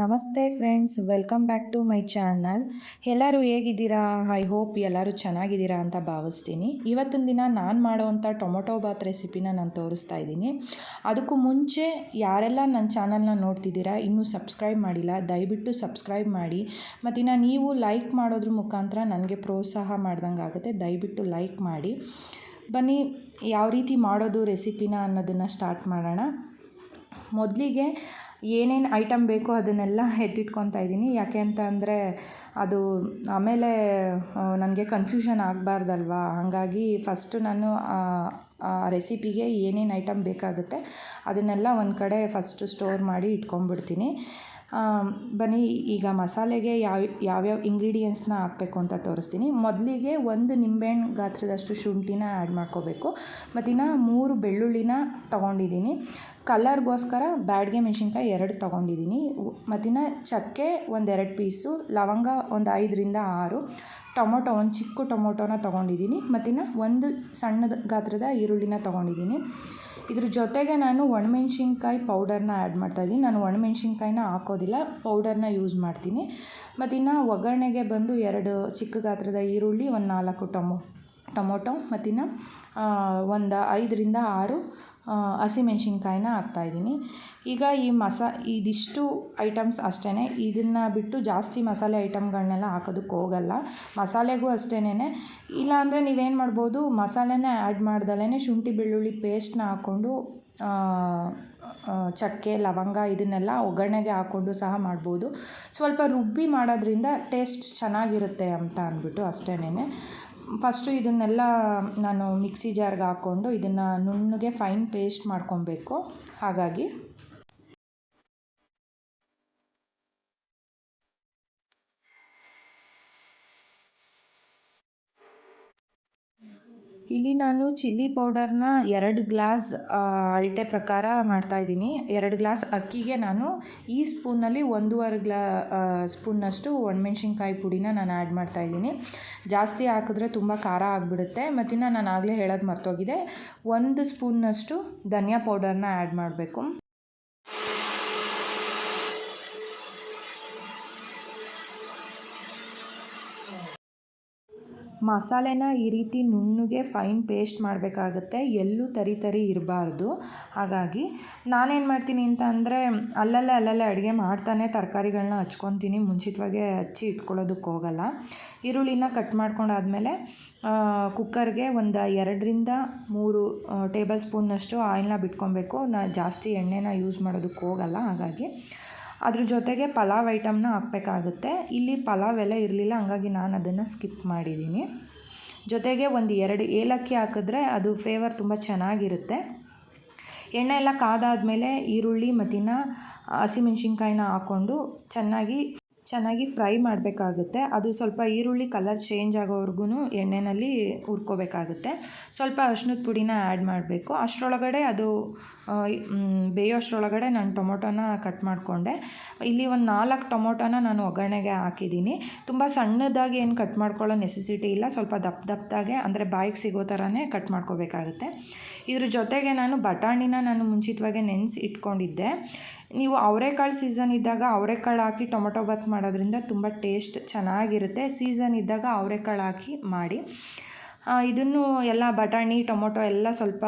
ನಮಸ್ತೆ friends welcome back to my channel ಎಲ್ಲರೂ ಹೇಗಿದ್ದೀರಾ? ಐ ಹೋಪ್ ಎಲ್ಲರೂ ಚೆನ್ನಾಗಿದ್ದೀರಾ ಅಂತ ಭಾವಿಸ್ತೀನಿ. ಇವತ್ತಿನ ದಿನ ನಾನು ಮಾಡೋವಂಥ ಟೊಮೊಟೊ ಬಾತ್ ರೆಸಿಪಿನ ನಾನು ತೋರಿಸ್ತಾ ಇದ್ದೀನಿ. ಅದಕ್ಕೂ ಮುಂಚೆ ಯಾರೆಲ್ಲ ನನ್ನ ಚಾನಲ್ನ ನೋಡ್ತಿದ್ದೀರಾ, ಇನ್ನೂ ಸಬ್ಸ್ಕ್ರೈಬ್ ಮಾಡಿಲ್ಲ, ದಯವಿಟ್ಟು ಸಬ್ಸ್ಕ್ರೈಬ್ ಮಾಡಿ. ಮತ್ತು ಇನ್ನು ನೀವು ಲೈಕ್ ಮಾಡೋದ್ರ ಮುಖಾಂತರ ನನಗೆ ಪ್ರೋತ್ಸಾಹ ಮಾಡ್ದಂಗೆ ಆಗುತ್ತೆ, ದಯವಿಟ್ಟು ಲೈಕ್ ಮಾಡಿ. ಬನ್ನಿ, ಯಾವ ರೀತಿ ಮಾಡೋದು ರೆಸಿಪಿನ ಅನ್ನೋದನ್ನು ಸ್ಟಾರ್ಟ್ ಮಾಡೋಣ. ಮೊದಲಿಗೆ ಏನೇನು ಐಟಮ್ ಬೇಕೋ ಅದನ್ನೆಲ್ಲ ಎತ್ತಿಟ್ಕೊತಾ ಇದ್ದೀನಿ. ಯಾಕೆ ಅಂತ ಅಂದರೆ ಅದು ಆಮೇಲೆ ನನಗೆ ಕನ್ಫ್ಯೂಷನ್ ಆಗಬಾರ್ದಲ್ವಾ? ಹಾಗಾಗಿ ಫಸ್ಟ್ ನಾನು ರೆಸಿಪಿಗೆ ಏನೇನು ಐಟಮ್ ಬೇಕಾಗುತ್ತೆ ಅದನ್ನೆಲ್ಲ ಒಂದು ಕಡೆ ಫಸ್ಟು ಸ್ಟೋರ್ ಮಾಡಿ ಇಟ್ಕೊಂಡ್ಬಿಡ್ತೀನಿ. ಬನ್ನಿ, ಈಗ ಮಸಾಲೆಗೆ ಯಾವ, ಯಾವ್ಯಾವ ಇಂಗ್ರೀಡಿಯೆಂಟ್ಸ್ನ ಹಾಕಬೇಕು ಅಂತ ತೋರಿಸ್ತೀನಿ. ಮೊದಲಿಗೆ ಒಂದು ನಿಂಬೆಹಣ್ಣು ಗಾತ್ರದಷ್ಟು ಶುಂಠಿನ ಆ್ಯಡ್ ಮಾಡ್ಕೋಬೇಕು. ಮತ್ತು ಮೂರು ಬೆಳ್ಳುಳ್ಳಿನ ತೊಗೊಂಡಿದ್ದೀನಿ. ಕಲರ್ಗೋಸ್ಕರ ಬ್ಯಾಡ್ಗೆ ಮೆಣಸಿನ್ಕಾಯಿ ಎರಡು ತೊಗೊಂಡಿದ್ದೀನಿ. ಮತ್ತು ಚಕ್ಕೆ ಒಂದೆರಡು ಪೀಸು, ಲವಂಗ ಒಂದು ಐದರಿಂದ ಆರು, ಟೊಮೊಟೊ ಒಂದು ಚಿಕ್ಕ ಟೊಮೊಟೊನ ತೊಗೊಂಡಿದ್ದೀನಿ. ಮತ್ತು ಒಂದು ಸಣ್ಣದ ಗಾತ್ರದ ಈರುಳ್ಳಿನ ತೊಗೊಂಡಿದ್ದೀನಿ. ಇದ್ರ ಜೊತೆಗೆ ನಾನು ಒಣಮೆಣ್ಸಿನ್ಕಾಯಿ ಪೌಡರ್ನ ಆ್ಯಡ್ ಮಾಡ್ತಾಯಿದ್ದೀನಿ ನಾನು ಒಣಮೆಣ್ಸಿನ್ಕಾಯಿನ ಹಾಕೋದಿಲ್ಲ ಪೌಡರ್ನ ಯೂಸ್ ಮಾಡ್ತೀನಿ. ಮತ್ತು ಇನ್ನು ಒಗ್ಗರಣೆಗೆ ಬಂದು ಎರಡು ಚಿಕ್ಕ ಗಾತ್ರದ ಈರುಳ್ಳಿ, ಒಂದು ನಾಲ್ಕು ಟೊಮೊ, ಟೊಮೊಟೊ ಮತ್ತು ಒಂದು ಐದರಿಂದ ಆರು ಹಸಿಮೆಣ್ಸಿನ್ಕಾಯಿನ ಹಾಕ್ತಾಯಿದ್ದೀನಿ. ಈಗ ಈ ಮಸಾ, ಇದಿಷ್ಟು ಐಟಮ್ಸ್ ಅಷ್ಟೇ ಇದನ್ನು ಬಿಟ್ಟು ಜಾಸ್ತಿ ಮಸಾಲೆ ಐಟಮ್ಗಳನ್ನೆಲ್ಲ ಹಾಕೋದಕ್ಕೆ ಹೋಗಲ್ಲ. ಮಸಾಲೆಗೂ ಅಷ್ಟೇನೆ ಇಲ್ಲಾಂದರೆ ನೀವೇನು ಮಾಡ್ಬೋದು, ಮಸಾಲೆನೇ ಆ್ಯಡ್ ಮಾಡ್ದಲೇ ಶುಂಠಿ, ಬೆಳ್ಳುಳ್ಳಿ ಪೇಸ್ಟ್ನ ಹಾಕ್ಕೊಂಡು ಚಕ್ಕೆ, ಲವಂಗ ಇದನ್ನೆಲ್ಲ ಒಗ್ಗರಣೆಗೆ ಹಾಕ್ಕೊಂಡು ಸಹ ಮಾಡ್ಬೋದು. ಸ್ವಲ್ಪ ರುಬ್ಬಿ ಮಾಡೋದ್ರಿಂದ ಟೇಸ್ಟ್ ಚೆನ್ನಾಗಿರುತ್ತೆ ಅಂತ ಅಂದ್ಬಿಟ್ಟು ಅಷ್ಟೇನೆ ಫಸ್ಟು ಇದನ್ನೆಲ್ಲ ನಾನು ಮಿಕ್ಸಿ ಜಾರ್ಗೆ ಹಾಕ್ಕೊಂಡು ಇದನ್ನು ನುಣ್ಣಗೆ ಫೈನ್ ಪೇಸ್ಟ್ ಮಾಡ್ಕೊಬೇಕು. ಹಾಗಾಗಿ ಇಲ್ಲಿ ನಾನು ಚಿಲ್ಲಿ ಪೌಡರ್ನ ಎರಡು ಗ್ಲಾಸ್ ಅಳತೆ ಪ್ರಕಾರ ಮಾಡ್ತಾಯಿದ್ದೀನಿ ಎರಡು ಗ್ಲಾಸ್ ಅಕ್ಕಿಗೆ ನಾನು ಈ ಸ್ಪೂನಲ್ಲಿ ಒಂದೂವರೆ ಗ್ಲಾ ಸ್ಪೂನ್ನಷ್ಟು ಒಣಮೆಣ್ಸಿನ್ಕಾಯಿ ಪುಡಿನ ನಾನು ಆ್ಯಡ್ ಮಾಡ್ತಾಯಿದ್ದೀನಿ ಜಾಸ್ತಿ ಹಾಕಿದ್ರೆ ತುಂಬ ಖಾರ ಆಗಿಬಿಡುತ್ತೆ. ಮತ್ತಿನ್ನು ನಾನು ಆಗಲೇ ಹೇಳೋದು ಮರ್ತೋಗಿದೆ. ಒಂದು ಸ್ಪೂನ್ನಷ್ಟು ಧನಿಯಾ ಪೌಡರ್ನ ಆ್ಯಡ್ ಮಾಡಬೇಕು. ಮಸಾಲೆನ ಈ ರೀತಿ ನುಣ್ಣಗೆ ಫೈನ್ ಪೇಸ್ಟ್ ಮಾಡಬೇಕಾಗತ್ತೆ. ಎಲ್ಲೂ ತರಿ ತರಿ ಇರಬಾರ್ದು. ಹಾಗಾಗಿ ನಾನೇನು ಮಾಡ್ತೀನಿ ಅಂತ ಅಂದರೆ ಅಲ್ಲಲ್ಲೇ ಅಲ್ಲಲ್ಲೇ ಅಡುಗೆ ಮಾಡ್ತಾನೆ ತರಕಾರಿಗಳನ್ನ ಹಚ್ಕೊತೀನಿ. ಮುಂಚಿತವಾಗಿ ಹಚ್ಚಿ ಇಟ್ಕೊಳ್ಳೋದಕ್ಕೆ ಹೋಗಲ್ಲ. ಈರುಳ್ಳಿನ ಕಟ್ ಮಾಡ್ಕೊಂಡಾದಮೇಲೆ ಕುಕ್ಕರ್ಗೆ ಒಂದು ಎರಡರಿಂದ ಮೂರು ಟೇಬಲ್ ಸ್ಪೂನ್ನಷ್ಟು ಆಯಿಲ್ನ ಬಿಟ್ಕೊಬೇಕು. ನಾ ಜಾಸ್ತಿ ಎಣ್ಣೆನ ಯೂಸ್ ಮಾಡೋದಕ್ಕೆ ಹೋಗಲ್ಲ. ಹಾಗಾಗಿ ಅದ್ರ ಜೊತೆಗೆ ಪಲಾವ್ ಐಟಮ್ನ ಹಾಕ್ಬೇಕಾಗುತ್ತೆ. ಇಲ್ಲಿ ಪಲಾವ್ ಎಲ್ಲ ಇರಲಿಲ್ಲ, ಹಂಗಾಗಿ ನಾನು ಅದನ್ನು ಸ್ಕಿಪ್ ಮಾಡಿದ್ದೀನಿ ಜೊತೆಗೆ ಒಂದು ಎರಡು ಏಲಕ್ಕಿ ಹಾಕಿದ್ರೆ ಅದು ಫ್ಲೇವರ್ ತುಂಬ ಚೆನ್ನಾಗಿರುತ್ತೆ. ಎಣ್ಣೆ ಎಲ್ಲ ಕಾದಾದಮೇಲೆ ಈರುಳ್ಳಿ ಮತ್ತು ಹಸಿಮೆಣ್ಸಿನ್ಕಾಯಿನ ಹಾಕ್ಕೊಂಡು ಚೆನ್ನಾಗಿ ಚೆನ್ನಾಗಿ ಫ್ರೈ ಮಾಡಬೇಕಾಗುತ್ತೆ. ಅದು ಸ್ವಲ್ಪ ಈರುಳ್ಳಿ ಕಲರ್ ಚೇಂಜ್ ಆಗೋವರೆಗೂ ಎಣ್ಣೆಯಲ್ಲಿ ಹುರ್ಕೋಬೇಕಾಗುತ್ತೆ. ಸ್ವಲ್ಪ ಅರ್ಶಿನದ ಪುಡಿನ ಆ್ಯಡ್ ಮಾಡಬೇಕು. ಅಷ್ಟರೊಳಗಡೆ ಅದು ಬೇಯೋಷ್ಟರೊಳಗಡೆ ನಾನು ಟೊಮೊಟೊನ ಕಟ್ ಮಾಡಿಕೊಂಡೆ. ಇಲ್ಲಿ ಒಂದು ನಾಲ್ಕು ಟೊಮೊಟೊನ ನಾನು ಒಗ್ಗರಣೆಗೆ ಹಾಕಿದ್ದೀನಿ. ತುಂಬ ಸಣ್ಣದಾಗಿ ಏನು ಕಟ್ ಮಾಡ್ಕೊಳ್ಳೋ ನೆಸೆಸಿಟಿ ಇಲ್ಲ. ಸ್ವಲ್ಪ ದಪ್ಪ ದಪ್ಪದಾಗೆ ಅಂದರೆ ಬಾಯಿಗೆ ಸಿಗೋ ಥರನೇ ಕಟ್ ಮಾಡ್ಕೋಬೇಕಾಗುತ್ತೆ. ಇದ್ರ ಜೊತೆಗೆ ನಾನು ಬಟಾಣಿನ ನಾನು ಮುಂಚಿತವಾಗಿ ನೆನೆಸಿ ಇಟ್ಕೊಂಡಿದ್ದೆ. ನೀವು ಅವರೆಕಾಳು ಸೀಸನ್ ಇದ್ದಾಗ ಅವರೆಕಾಳು ಹಾಕಿ ಟೊಮೊಟೊ ಬಾತ್ ಮಾಡೋದ್ರಿಂದ ತುಂಬ ಟೇಸ್ಟ್ ಚೆನ್ನಾಗಿರುತ್ತೆ. ಸೀಸನ್ ಇದ್ದಾಗ ಅವರೆಕಾಳು ಹಾಕಿ ಮಾಡಿ. ಇದನ್ನು ಎಲ್ಲ ಬಟಾಣಿ, ಟೊಮೊಟೊ ಎಲ್ಲ ಸ್ವಲ್ಪ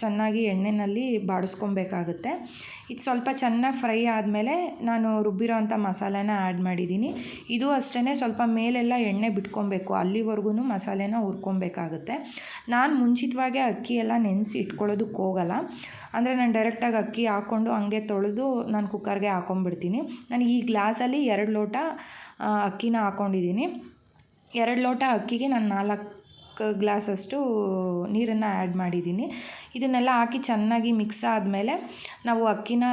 ಚೆನ್ನಾಗಿ ಎಣ್ಣೆಯಲ್ಲಿ ಬಾಡಿಸ್ಕೊಬೇಕಾಗುತ್ತೆ. ಇದು ಸ್ವಲ್ಪ ಚೆನ್ನಾಗಿ ಫ್ರೈ ಆದಮೇಲೆ ನಾನು ರುಬ್ಬಿರೋ ಅಂಥ ಮಸಾಲೆನ ಆ್ಯಡ್ ಮಾಡಿದ್ದೀನಿ. ಇದು ಅಷ್ಟೇ ಸ್ವಲ್ಪ ಮೇಲೆಲ್ಲ ಎಣ್ಣೆ ಬಿಟ್ಕೊಬೇಕು. ಅಲ್ಲಿವರೆಗೂ ಮಸಾಲೆನ ಹುರ್ಕೊಬೇಕಾಗುತ್ತೆ. ನಾನು ಮುಂಚಿತವಾಗಿ ಅಕ್ಕಿ ಎಲ್ಲ ನೆನೆಸಿ ಇಟ್ಕೊಳ್ಳೋದಕ್ಕೆ ಹೋಗಲ್ಲ. ಅಂದರೆ ನಾನು ಡೈರೆಕ್ಟಾಗಿ ಅಕ್ಕಿ ಹಾಕ್ಕೊಂಡು ಹಂಗೆ ತೊಳೆದು ನಾನು ಕುಕ್ಕರ್ಗೆ ಹಾಕೊಂಡ್ಬಿಡ್ತೀನಿ ನಾನು ಈ ಗ್ಲಾಸಲ್ಲಿ ಎರಡು ಲೋಟ ಅಕ್ಕಿನ ಹಾಕ್ಕೊಂಡಿದ್ದೀನಿ ಎರಡು ಲೋಟ ಅಕ್ಕಿಗೆ ನಾನು ನಾಲ್ಕು ಗ್ಲಾಸಷ್ಟು ನೀರನ್ನು ಆ್ಯಡ್ ಮಾಡಿದ್ದೀನಿ. ಇದನ್ನೆಲ್ಲ ಹಾಕಿ ಚೆನ್ನಾಗಿ ಮಿಕ್ಸ್ ಆದಮೇಲೆ ನಾವು ಅಕ್ಕಿನ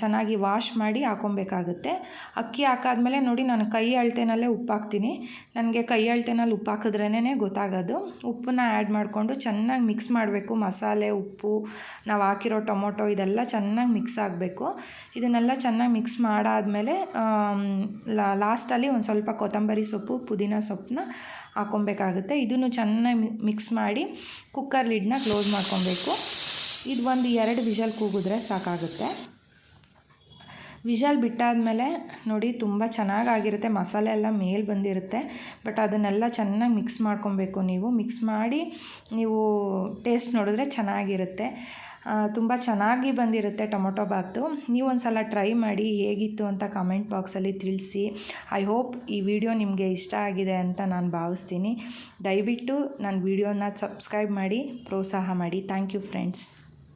ಚೆನ್ನಾಗಿ ವಾಶ್ ಮಾಡಿ ಹಾಕೊಬೇಕಾಗುತ್ತೆ. ಅಕ್ಕಿ ಹಾಕಾದ್ಮೇಲೆ ನೋಡಿ ನಾನು ಕೈ ಅಳತೆನಲ್ಲೇ ಉಪ್ಪು ಹಾಕ್ತೀನಿ ನನಗೆ ಕೈ ಅಳತೆನಲ್ಲಿ ಉಪ್ಪು ಹಾಕಿದ್ರೇ ಗೊತ್ತಾಗೋದು. ಉಪ್ಪನ್ನ ಆ್ಯಡ್ ಮಾಡಿಕೊಂಡು ಚೆನ್ನಾಗಿ ಮಿಕ್ಸ್ ಮಾಡಬೇಕು. ಮಸಾಲೆ, ಉಪ್ಪು, ನಾವು ಹಾಕಿರೋ ಟೊಮೊಟೊ ಇದೆಲ್ಲ ಚೆನ್ನಾಗಿ ಮಿಕ್ಸ್ ಆಗಬೇಕು. ಇದನ್ನೆಲ್ಲ ಚೆನ್ನಾಗಿ ಮಿಕ್ಸ್ ಮಾಡಾದಮೇಲೆ ಲಾಸ್ಟಲ್ಲಿ ಒಂದು ಸ್ವಲ್ಪ ಕೊತ್ತಂಬರಿ ಸೊಪ್ಪು, ಪುದೀನ ಸೊಪ್ಪನ್ನ ಹಾಕ್ಕೊಬೇಕಾಗುತ್ತೆ. ಇದನ್ನು ಚೆನ್ನಾಗಿ ಮಿಕ್ಸ್ ಮಾಡಿ ಕುಕ್ಕರ್ ಲಿಡ್ನ ಕ್ಲೋಸ್ ಮಾಡ್ಕೊಬೇಕು. ಇದು ಒಂದು ಎರಡು ವಿಷಲ್ ಕೂಗಿದ್ರೆ ಸಾಕಾಗುತ್ತೆ. ವಿಷಲ್ ಬಿಟ್ಟಾದಮೇಲೆ ನೋಡಿ ತುಂಬ ಚೆನ್ನಾಗಾಗಿರುತ್ತೆ. ಮಸಾಲೆ ಎಲ್ಲ ಮೇಲೆ ಬಂದಿರುತ್ತೆ. ಬಟ್ ಅದನ್ನೆಲ್ಲ ಚೆನ್ನಾಗಿ ಮಿಕ್ಸ್ ಮಾಡ್ಕೊಬೇಕು ನೀವು. ಮಿಕ್ಸ್ ಮಾಡಿ ನೀವು ಟೇಸ್ಟ್ ನೋಡಿದ್ರೆ ಚೆನ್ನಾಗಿರುತ್ತೆ. ತುಂಬ ಚೆನ್ನಾಗಿ ಬಂದಿರುತ್ತೆ ಟೊಮೊಟೊ ಬಾತು. ನೀವು ಒಂದು ಸಲ ಟ್ರೈ ಮಾಡಿ ಹೇಗಿತ್ತು ಅಂತ ಕಮೆಂಟ್ ಬಾಕ್ಸಲ್ಲಿ ತಿಳಿಸಿ. ಐ ಹೋಪ್ ಈ ವಿಡಿಯೋ ನಿಮಗೆ ಇಷ್ಟ ಆಗಿದೆ ಅಂತ ನಾನು ಭಾವಿಸ್ತೀನಿ. ದಯವಿಟ್ಟು ನನ್ನ ವಿಡಿಯೋನ ಸಬ್ಸ್ಕ್ರೈಬ್ ಮಾಡಿ, ಪ್ರೋತ್ಸಾಹ ಮಾಡಿ. Thank you friends